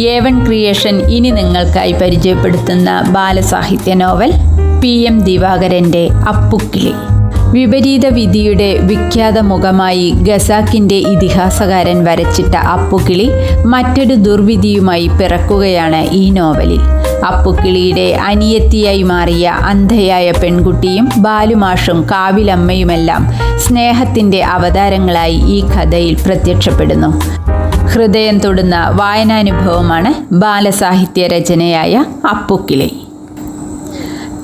ഏവൻ creation ഇനി നിങ്ങൾക്കായി പരിചയപ്പെടുത്തുന്ന ബാലസാഹിത്യ നോവൽ പി എം ദിവാകരന്റെ അപ്പുക്കിളി. വിപരീത വിധിയുടെ വിഖ്യാത മുഖമായി ഗസാക്കിന്റെ ഇതിഹാസകാരൻ വരച്ചിട്ട അപ്പുക്കിളി മറ്റൊരു ദുർവിധിയുമായി പിറക്കുകയാണ് ഈ നോവലിൽ. അപ്പുക്കിളിയുടെ അനിയത്തിയായി മാറിയ അന്ധയായ പെൺകുട്ടിയും ബാലുമാഷും കാവിലമ്മയുമെല്ലാം സ്നേഹത്തിന്റെ അവതാരങ്ങളായി ഈ കഥയിൽ പ്രത്യക്ഷപ്പെടുന്നു. ഹൃദയം തൊടുന്ന വായനാനുഭവമാണ് ബാലസാഹിത്യ രചനയായ അപ്പുക്കിളി.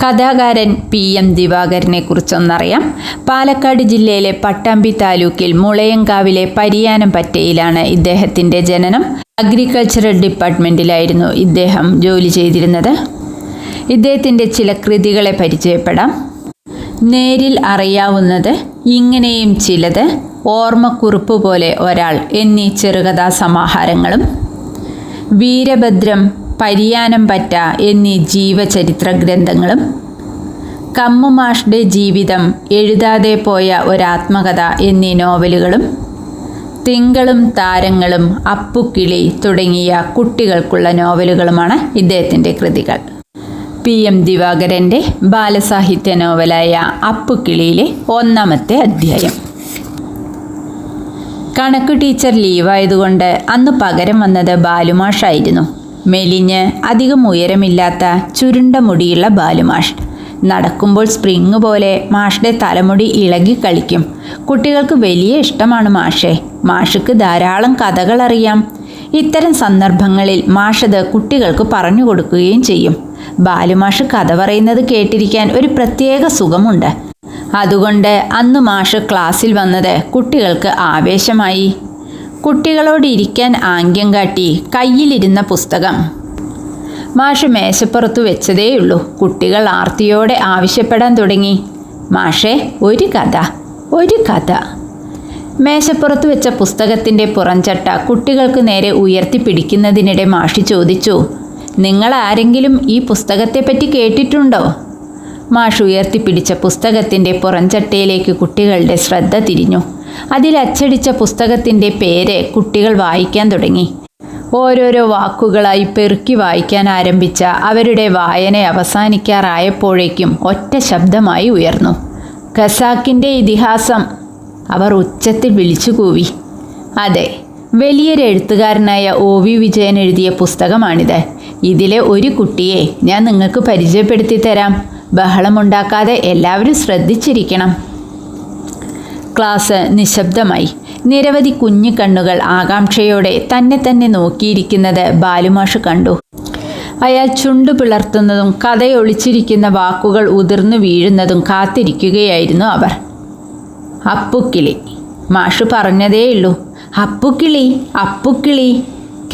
കഥാകാരൻ പി എം ദിവാകരനെ കുറിച്ചൊന്നറിയാം. പാലക്കാട് ജില്ലയിലെ പട്ടാമ്പി താലൂക്കിൽ മുളയങ്കാവിലെ പരിയാനം പറ്റയിലാണ് ഇദ്ദേഹത്തിന്റെ ജനനം. അഗ്രികൾച്ചറൽ ഡിപ്പാർട്ട്മെന്റിലായിരുന്നു ഇദ്ദേഹം ജോലി ചെയ്തിരുന്നത്. ഇദ്ദേഹത്തിന്റെ ചില കൃതികളെ പരിചയപ്പെടാം. നേരിൽ അറിയാവുന്നത് ഇങ്ങനെയും ചിലത്. ഓർമ്മക്കുറിപ്പ് പോലെ ഒരാൾ എന്നീ ചെറുകഥാ സമാഹാരങ്ങളും വീരഭദ്രം പരിയാനം പറ്റ എന്നീ ജീവചരിത്ര ഗ്രന്ഥങ്ങളും കമ്മുമാഷ്ടെ ജീവിതം എഴുതാതെ പോയ ഒരാത്മകഥ എന്നീ നോവലുകളും. തിങ്കളും താരങ്ങളും അപ്പുക്കിളി തുടങ്ങിയ കുട്ടികൾക്കുള്ള നോവലുകളുമാണ് ഇദ്ദേഹത്തിന്റെ കൃതികൾ. പി. എം. ദിവാകരന്റെ ബാലസാഹിത്യ നോവലായ അപ്പുക്കിളിയിലെ ഒന്നാമത്തെ അധ്യായം. കണക്ക് ടീച്ചർ ലീവായതുകൊണ്ട് അന്ന് പകരം വന്നത് ബാലുമാഷായിരുന്നു. മെലിഞ്ഞ് അധികം ഉയരമില്ലാത്ത ചുരുണ്ട മുടിയുള്ള ബാലുമാഷ്. നടക്കുമ്പോൾ സ്പ്രിങ് പോലെ മാഷിന്റെ തലമുടി ഇളകി കളിക്കും. കുട്ടികൾക്ക് വലിയ ഇഷ്ടമാണ് മാഷെ. മാഷക്ക് ധാരാളം കഥകൾ അറിയാം. ഇത്തരം സന്ദർഭങ്ങളിൽ മാഷത് കുട്ടികൾക്ക് പറഞ്ഞു കൊടുക്കുകയും ചെയ്യും. ബാലുമാഷ് കഥ പറയുന്നത് കേട്ടിരിക്കാൻ ഒരു പ്രത്യേക സുഖമുണ്ട്. അതുകൊണ്ട് അന്ന് മാഷ് ക്ലാസ്സിൽ വന്നത് കുട്ടികൾക്ക് ആവേശമായി. കുട്ടികളോട് ഇരിക്കാൻ ആംഗ്യം കാട്ടി കയ്യിലിരുന്ന പുസ്തകം. മാഷ് മേശപ്പുറത്തു വെച്ചതേയുള്ളൂ. കുട്ടികൾ ആർത്തിയോടെ ആവശ്യപ്പെടാൻ തുടങ്ങി. മാഷെ ഒരു കഥ ഒരു കഥ. മേശപ്പുറത്ത് വെച്ച പുസ്തകത്തിന്റെ പുറംചട്ട കുട്ടികൾക്ക് നേരെ ഉയർത്തിപ്പിടിക്കുന്നതിനിടെ മാഷി ചോദിച്ചു നിങ്ങൾ ആരെങ്കിലും ഈ പുസ്തകത്തെപ്പറ്റി കേട്ടിട്ടുണ്ടോ? മാഷ് ഉയർത്തിപ്പിടിച്ച പുസ്തകത്തിന്റെ പുറംചട്ടയിലേക്ക് കുട്ടികളുടെ ശ്രദ്ധ തിരിഞ്ഞു. അതിൽ അച്ചടിച്ച പുസ്തകത്തിന്റെ പേര് കുട്ടികൾ വായിക്കാൻ തുടങ്ങി. ഓരോരോ വാക്കുകളായി പെറുക്കി വായിക്കാൻ ആരംഭിച്ച അവരുടെ വായന അവസാനിക്കാറായപ്പോഴേക്കും ഒറ്റ ശബ്ദമായി ഉയർന്നു. ഖസാക്കിന്റെ ഇതിഹാസം അവർ ഉച്ചത്തിൽ വിളിച്ചു കൂവി അതെ വലിയൊരു എഴുത്തുകാരനായ ഒ വി വിജയൻ എഴുതിയ പുസ്തകമാണിത്. ഇതിലെ ഒരു കുട്ടിയെ ഞാൻ നിങ്ങൾക്ക് പരിചയപ്പെടുത്തി തരാം. ബഹളമുണ്ടാക്കാതെ എല്ലാവരും ശ്രദ്ധിച്ചിരിക്കണം. ക്ലാസ് നിശബ്ദമായി. നിരവധി കുഞ്ഞു കണ്ണുകൾ ആകാംക്ഷയോടെ തന്നെ തന്നെ നോക്കിയിരിക്കുന്നത് ബാലുമാഷ് കണ്ടു. അയാൾ ചുണ്ടു പിളർത്തുന്നതും കഥയൊളിച്ചിരിക്കുന്ന വാക്കുകൾ ഉതിർന്നു വീഴുന്നതും കാത്തിരിക്കുകയായിരുന്നു അവർ. അപ്പുക്കിളി മാഷു പറഞ്ഞതേയുള്ളൂ. അപ്പുക്കിളി അപ്പുക്കിളി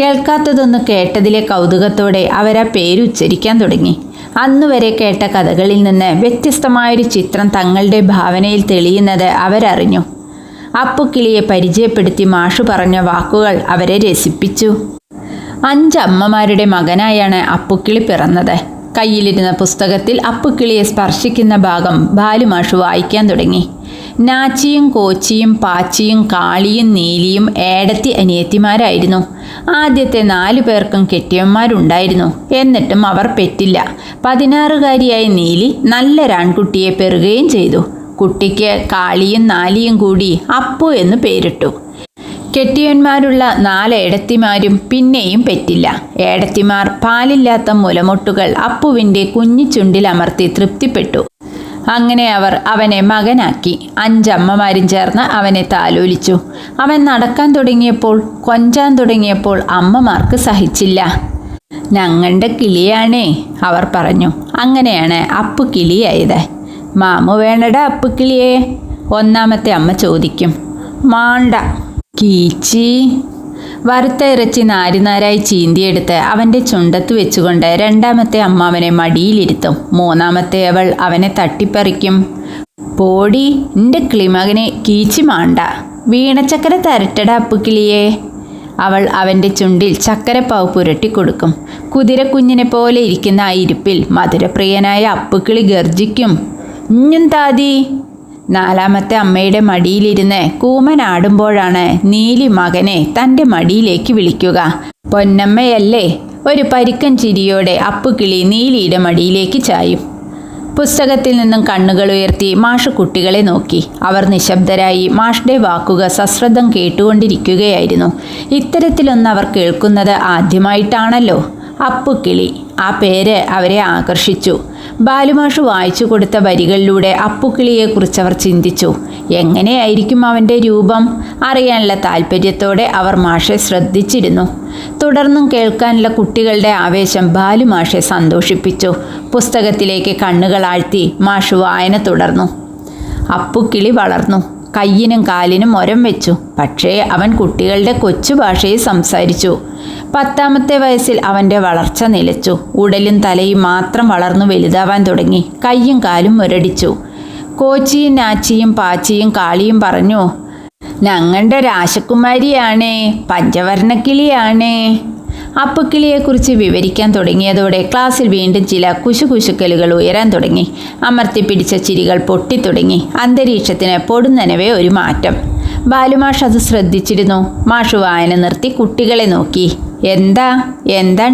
കേൾക്കാത്തതൊന്ന് കേട്ടതിലെ കൗതുകത്തോടെ അവരാ പേരുച്ചരിക്കാൻ തുടങ്ങി. അന്നുവരെ കേട്ട കഥകളിൽ നിന്ന് വ്യത്യസ്തമായൊരു ചിത്രം തങ്ങളുടെ ഭാവനയിൽ തെളിയുന്നത് അവരറിഞ്ഞു. അപ്പുക്കിളിയെ പരിചയപ്പെടുത്തി മാഷു പറഞ്ഞ വാക്കുകൾ അവരെ രസിപ്പിച്ചു. അഞ്ചമ്മമാരുടെ മകനായാണ് അപ്പുക്കിളി പിറന്നത്. കയ്യിലിരുന്ന പുസ്തകത്തിൽ അപ്പുക്കിളിയെ സ്പർശിക്കുന്ന ഭാഗം ബാലുമാഷു വായിക്കാൻ തുടങ്ങി. നാച്ചിയും കോച്ചിയും പാച്ചിയും കാളിയും നീലിയും ഏടത്തി അനിയത്തിമാരായിരുന്നു. ആദ്യത്തെ നാലു പേർക്കും കെട്ടിയന്മാരുണ്ടായിരുന്നു എന്നിട്ടും അവർ പെറ്റില്ല. പതിനാറുകാരിയായ നീലി നല്ല രാൺകുട്ടിയെ പെറുകയും ചെയ്തു. കുട്ടിക്ക് കാളിയും നാലിയും കൂടി അപ്പു എന്ന് പേരിട്ടു. കെട്ടിയന്മാരുള്ള നാല് ഏടത്തിമാരും പിന്നെയും പെറ്റില്ല. ഏടത്തിമാർ പാലില്ലാത്ത മുലമൊട്ടുകൾ അപ്പുവിന്റെ കുഞ്ഞിച്ചുണ്ടിലമർത്തി തൃപ്തിപ്പെട്ടു. അങ്ങനെ അവർ അവനെ മകനാക്കി. അഞ്ചമ്മമാരും ചേർന്ന് അവനെ താലോലിച്ചു. അവൻ നടക്കാൻ തുടങ്ങിയപ്പോൾ കൊഞ്ചാൻ തുടങ്ങിയപ്പോൾ അമ്മമാർക്ക് സഹിച്ചില്ല. ഞങ്ങളുടെ കിളിയാണേ അവർ പറഞ്ഞു. അങ്ങനെയാണ് അപ്പു കിളിയായത്. മാമു വേണട അപ്പു കിളിയെ ഒന്നാമത്തെ അമ്മ ചോദിക്കും. മാണ്ട കീച്ചി. വറുത്ത ഇറച്ചി നാരിനാരായി ചീന്തിയെടുത്ത് അവന്റെ ചുണ്ടത്ത് വെച്ചുകൊണ്ട് രണ്ടാമത്തെ അമ്മാവനെ മടിയിലിരുത്തും. മൂന്നാമത്തെ അവൾ അവനെ തട്ടിപ്പറിക്കും. പോടി എന്റെ കിളിമകനെ കീച്ചി മാണ്ട. വീണച്ചക്കര തരട്ടട അപ്പുക്കിളിയെ അവൾ അവന്റെ ചുണ്ടിൽ ചക്കരപ്പാവ് പുരട്ടിക്കൊടുക്കും കുതിരക്കുഞ്ഞിനെ പോലെ ഇരിക്കുന്ന ആ ഇരിപ്പിൽ മധുരപ്രിയനായ അപ്പുക്കിളി ഗർജിക്കും. ഇഞ്ഞും താതി നാലാമത്തെ അമ്മയുടെ മടിയിലിരുന്ന് കൂമനാടുമ്പോഴാണ് നീലി മകനെ തന്റെ മടിയിലേക്ക് വിളിക്കുക. പൊന്നമ്മയല്ലേ ഒരു പരിക്കൻ ചിരിയോടെ അപ്പുകിളി നീലിയുടെ മടിയിലേക്ക് ചായും. പുസ്തകത്തിൽ നിന്നും കണ്ണുകൾ ഉയർത്തി മാഷ് കുട്ടികളെ നോക്കി. അവർ നിശബ്ദരായി മാഷ്ടെ വാക്കുക സശ്രദ്ധം കേട്ടുകൊണ്ടിരിക്കുകയായിരുന്നു. ഇത്തരത്തിലൊന്ന് അവർ കേൾക്കുന്നത് ആദ്യമായിട്ടാണല്ലോ. അപ്പുക്കിളി ആ പേര് അവരെ ആകർഷിച്ചു. ബാലുമാഷ് വായിച്ചു കൊടുത്ത വരികളിലൂടെ അപ്പുക്കിളിയെക്കുറിച്ച് അവർ ചിന്തിച്ചു. എങ്ങനെയായിരിക്കും അവന്റെ രൂപം? അറിയാനുള്ള താല്പര്യത്തോടെ അവർ മാഷെ ശ്രദ്ധിച്ചിരുന്നു. തുടർന്നും കേൾക്കാനുള്ള കുട്ടികളുടെ ആവേശം ബാലുമാഷെ സന്തോഷിപ്പിച്ചു. പുസ്തകത്തിലേക്ക് കണ്ണുകളാഴ്ത്തി മാഷ് വായന തുടർന്നു. അപ്പുക്കിളി വളർന്നു. കയ്യിനും കാലിനും ഒരം വെച്ചു. പക്ഷേ അവൻ കുട്ടികളുടെ കൊച്ചു സംസാരിച്ചു. പത്താമത്തെ വയസ്സിൽ അവന്റെ വളർച്ച നിലച്ചു. ഉടലും തലയും മാത്രം വളർന്നു വലുതാവാൻ തുടങ്ങി. കയ്യും കാലും മുരടിച്ചു കോച്ചിയും നാച്ചിയും പാച്ചിയും കാളിയും പറഞ്ഞു ഞങ്ങളുടെ രാശകുമാരിയാണേ പഞ്ചവർണക്കിളിയാണേ അപ്പുക്കിളിയെക്കുറിച്ച് വിവരിക്കാൻ തുടങ്ങിയതോടെ ക്ലാസ്സിൽ വീണ്ടും ചില കുശുകുശുക്കലുകൾ ഉയരാൻ തുടങ്ങി. അമർത്തി പിടിച്ച ചിരികൾ പൊട്ടിത്തുടങ്ങി. അന്തരീക്ഷത്തിന് പൊടുന്നനവേ ഒരു മാറ്റം. ബാലുമാഷ് അത് ശ്രദ്ധിച്ചിരുന്നു. മാഷു വായന നിർത്തി കുട്ടികളെ നോക്കി. എന്താ? എന്താ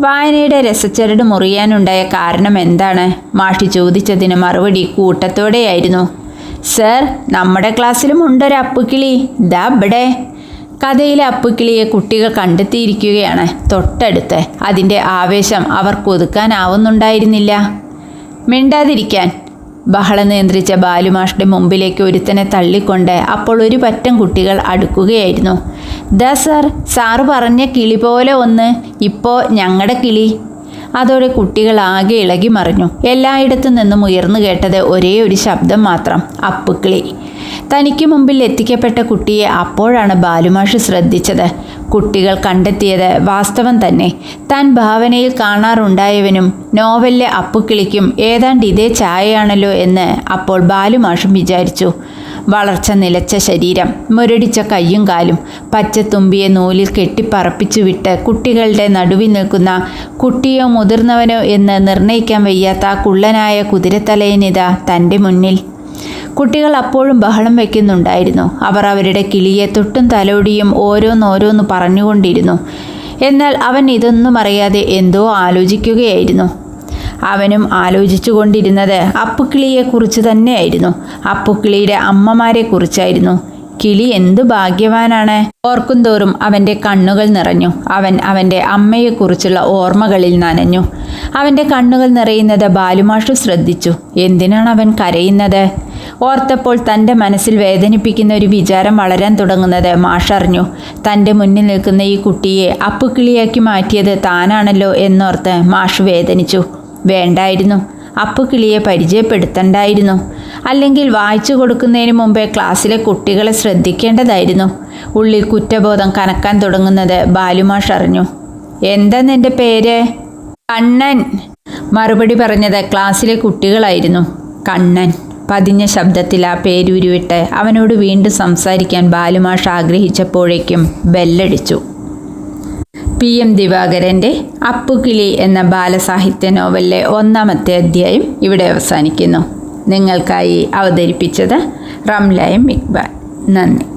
വായനയുടെ രസച്ചരട് മുറിയാനുണ്ടായ കാരണം എന്താണ്? മാഷി ചോദിച്ചതിന് മറുപടി കൂട്ടത്തോടെയായിരുന്നു. സർ നമ്മുടെ ക്ലാസ്സിലും ഉണ്ടൊരു അപ്പുക്കിളി. ദാ ഇവിടെ. കഥയിലെ അപ്പുക്കിളിയെ കുട്ടികൾ കണ്ടെത്തിയിരിക്കുകയാണ് തൊട്ടടുത്ത്. അതിന്റെ ആവേശം അവർക്ക് ഒതുക്കാനാവുന്നുണ്ടായിരുന്നില്ല. മിണ്ടാതിരിക്കാൻ ബഹളം നിയന്ത്രിച്ച ബാലുമാഷ്ടെ മുമ്പിലേക്ക് ഒരുത്തനെ തള്ളിക്കൊണ്ട് അപ്പോൾ ഒരു പറ്റം കുട്ടികൾ അടുക്കുകയായിരുന്നു. ദ സാർ സാറ് പറഞ്ഞ കിളി പോലെ ഒന്ന്. ഇപ്പോൾ ഞങ്ങളുടെ കിളി. അതോടെ കുട്ടികൾ ആകെ ഇളകി മറിഞ്ഞു. എല്ലായിടത്തു നിന്നും ഉയർന്നു കേട്ടത് ഒരേ ഒരു ശബ്ദം മാത്രം അപ്പുക്കിളി. തനിക്ക് മുമ്പിൽ എത്തിക്കപ്പെട്ട കുട്ടിയെ അപ്പോഴാണ് ബാലുമാഷ് ശ്രദ്ധിച്ചത്. കുട്ടികൾ കണ്ടെത്തിയത് വാസ്തവം തന്നെ. താൻ ഭാവനയിൽ കാണാറുണ്ടായവനും നോവലിലെ അപ്പുക്കിളിക്കും ഏതാണ്ട് ഇതേ ചായയാണല്ലോ എന്ന് അപ്പോൾ ബാലുമാഷും വിചാരിച്ചു. വളർച്ച നിലച്ച ശരീരം മുരടിച്ച കയ്യും കാലും പച്ചത്തുമ്പിയെ നൂലിൽ കെട്ടിപ്പറപ്പിച്ചു വിട്ട് കുട്ടികളുടെ നടുവിൽ നിൽക്കുന്ന കുട്ടിയോ മുതിർന്നവനോ എന്ന് നിർണയിക്കാൻ വയ്യാത്ത കുള്ളനായ കുതിരത്തലയനിത തന്റെ മുന്നിൽ. കുട്ടികൾ അപ്പോഴും ബഹളം വയ്ക്കുന്നുണ്ടായിരുന്നു അവർ അവരുടെ കിളിയെ തൊട്ടും തലോടിയും ഓരോന്നോരോന്ന് പറഞ്ഞുകൊണ്ടിരുന്നു. എന്നാൽ അവൻ ഇതൊന്നും അറിയാതെ എന്തോ ആലോചിക്കുകയായിരുന്നു. അവനും ആലോചിച്ചു കൊണ്ടിരുന്നത് അപ്പുക്കിളിയെക്കുറിച്ച് തന്നെയായിരുന്നു. അപ്പുക്കിളിയുടെ അമ്മമാരെക്കുറിച്ചായിരുന്നു. കിളി എന്തു ഭാഗ്യവാനാണ്? ഓർക്കുന്തോറും അവന്റെ കണ്ണുകൾ നിറഞ്ഞു. അവൻ അവന്റെ അമ്മയെക്കുറിച്ചുള്ള ഓർമ്മകളിൽ നനഞ്ഞു. അവന്റെ കണ്ണുകൾ നിറയുന്നത് ബാലുമാഷു ശ്രദ്ധിച്ചു. എന്തിനാണ് അവൻ കരയുന്നത്? ഓർത്തപ്പോൾ തന്റെ മനസ്സിൽ വേദനിപ്പിക്കുന്ന ഒരു വിചാരം വളരാൻ തുടങ്ങുന്നത് മാഷറിഞ്ഞു തന്റെ മുന്നിൽ നിൽക്കുന്ന ഈ കുട്ടിയെ അപ്പുക്കിളിയാക്കി മാറ്റിയത് താനാണല്ലോ എന്നോർത്ത് മാഷ് വേദനിച്ചു. വേണ്ടായിരുന്നു. അപ്പുക്കിളിയെ പരിചയപ്പെടുത്തണ്ടായിരുന്നു. അല്ലെങ്കിൽ വായിച്ചു കൊടുക്കുന്നതിന് മുമ്പേ ക്ലാസ്സിലെ കുട്ടികളെ ശ്രദ്ധിക്കേണ്ടതായിരുന്നു. ഉള്ളിൽ കുറ്റബോധം കനക്കാൻ തുടങ്ങുന്നത് ബാലുമാഷ് അറിഞ്ഞു. എന്താ നിന്റെ പേര്? കണ്ണൻ മറുപടി പറഞ്ഞത് ക്ലാസ്സിലെ കുട്ടികളായിരുന്നു. കണ്ണൻ പതിഞ്ഞ ശബ്ദത്തിൽ ആ പേരുരുവിട്ട് അവനോട് വീണ്ടും സംസാരിക്കാൻ ബാലുമാഷ് ആഗ്രഹിച്ചപ്പോഴേക്കും ബെല്ലടിച്ചു. പി എം ദിവാകരന്റെ അപ്പുകിളി എന്ന ബാലസാഹിത്യ നോവലിലെ ഒന്നാമത്തെ അധ്യായം ഇവിടെ അവസാനിക്കുന്നു. നിങ്ങൾക്കായി അവതരിപ്പിച്ചത് റംലയം ഇക്ബാൽ. നന്ദി.